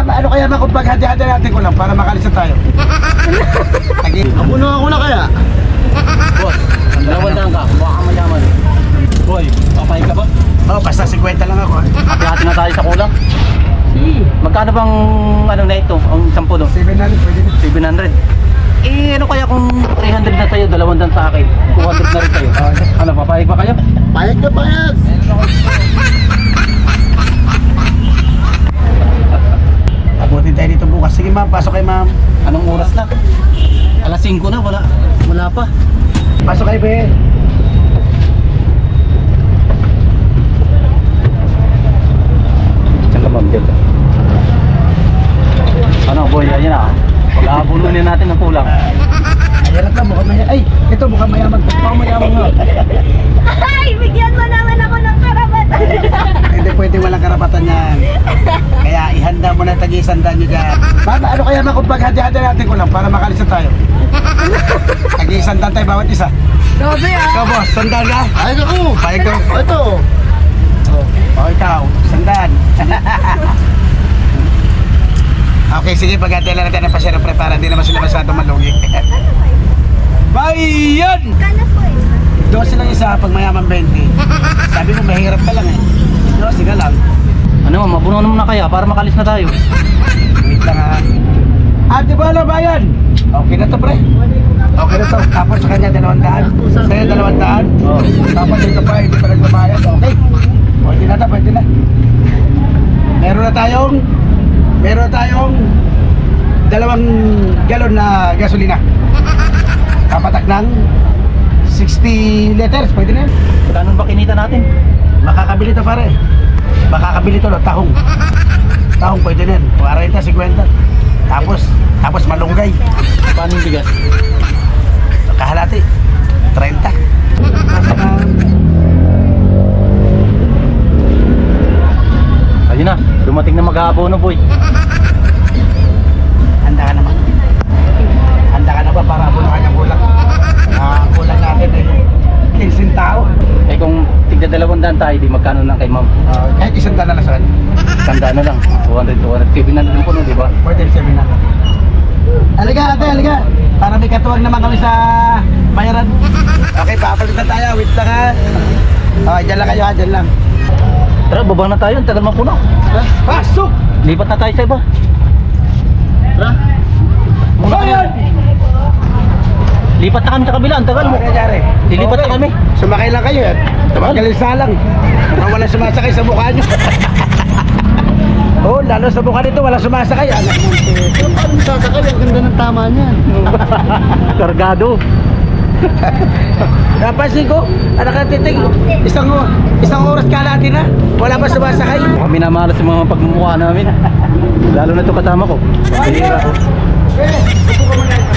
Mama, ano kaya kung paghati-hati natin ko lang para makalis na tayo? Lagi. Puno ako na kaya. Boss, dalawang daan ka. Baka ka mayaman. Boy, papayag ka ba? Oh, basta 50 lang ako. ah. Hati-hati na tayo sa kulang. Magkano bang ano na ito? Ang 10 no? 700, pwede na. 700. Eh, ano kaya kung 300 na sa'yo, dalawang dan sa akin? 200 na rin sa'yo. Ano, papayag ba kayo? Payag na payag. Abutin tayo dito bukas. Sige ma'am, pasok kay ma'am. Anong oras na? Alas 5 na, wala. Wala pa. Pasok kay Be. Diyan ka ma'am, diyan ka. Ano, boy, ayan na. Pag-aabulunin natin ng kulang. Ayan lang ka, mukhang mayaman. Ay, ito mukhang mayaman. Mukhang mayaman nga. Ay, bigyan mo naman ako ng karapatan. Hindi pwede walang karapatan yan. Kaya tag-isanda nyo dyan. Mama, ano kaya kung paghati-hati natin ko lang para makalis na tayo? Tag-isanda tayo bawat isa. Grabe ah. Ikaw boss, sandal ka? Payag ako. Payag ka. Ito. O ikaw, sandan. okay, sige, paghati lang natin ang pasyero pre para hindi naman sila masyadong malugi. Bayan! Kano po eh. 12 lang isa pag mayaman 20. Sabi mo mahirap ka lang eh. 12 ka lang. Ano, naman na kaya para makalis na tayo. Wait lang ha. Ate Bola, bayan! Okay na to pre. Okay na to. Tapos sa kanya dalawang daan. Sa'yo dalawang daan. Oh. Tapos dito pa, hindi pa nagbabayad. Okay. Pwede na to, pwede na. Meron na tayong, meron na tayong dalawang galon na gasolina. Kapatak ng 60 liters, pwede na yan. Magkano ba kinita natin? Makakabili to pare. Makakabili to no, tahong. Tahong pwede na yan. 40, 50. Tapos, tapos malunggay. Paano yung bigas? Kahalati. 30. Nasa na, Ayun na, dumating na mag-aabono, boy. handa ka naman. Handa ka na ba para abon ang kanyang kulang? Ah, kulang natin eh. 15 tao. Eh kung tigda dalawang daan tayo, di magkano lang kay ma'am? Ah, kahit isang dala na sa kanya. Tanda na lang. 200, 200. 700 din po no, di ba? Pwede rin sabihin na. Halika ate, halika. Para may katuwag naman kami sa bayaran. Okay, papalitan tayo. Wait lang ha. Okay, dyan lang kayo ha, dyan lang. Tara, baba na tayo. Tagal mapuno. Pasok! Lipat na tayo sa iba. Tara. Bayan! Lipat na kami sa kabila. Ang tagal mo. Lilipat na kami. Sumakay lang kayo yan. Tumanggalin lang. Para wala sumasakay sa mukha nyo. oh, lalo sa mukha nito, wala sumasakay. Anak mo. Pero paano sasakay? Ang ganda ng tama niyan. Kargado. Napansin ko, anak ka titig, isang, isang oras kalahati na. Wala pa sumasakay. Kami namalas sa mga pagmumukha namin. Lalo na ito kasama ko. Bihira. Eh, upo ka muna.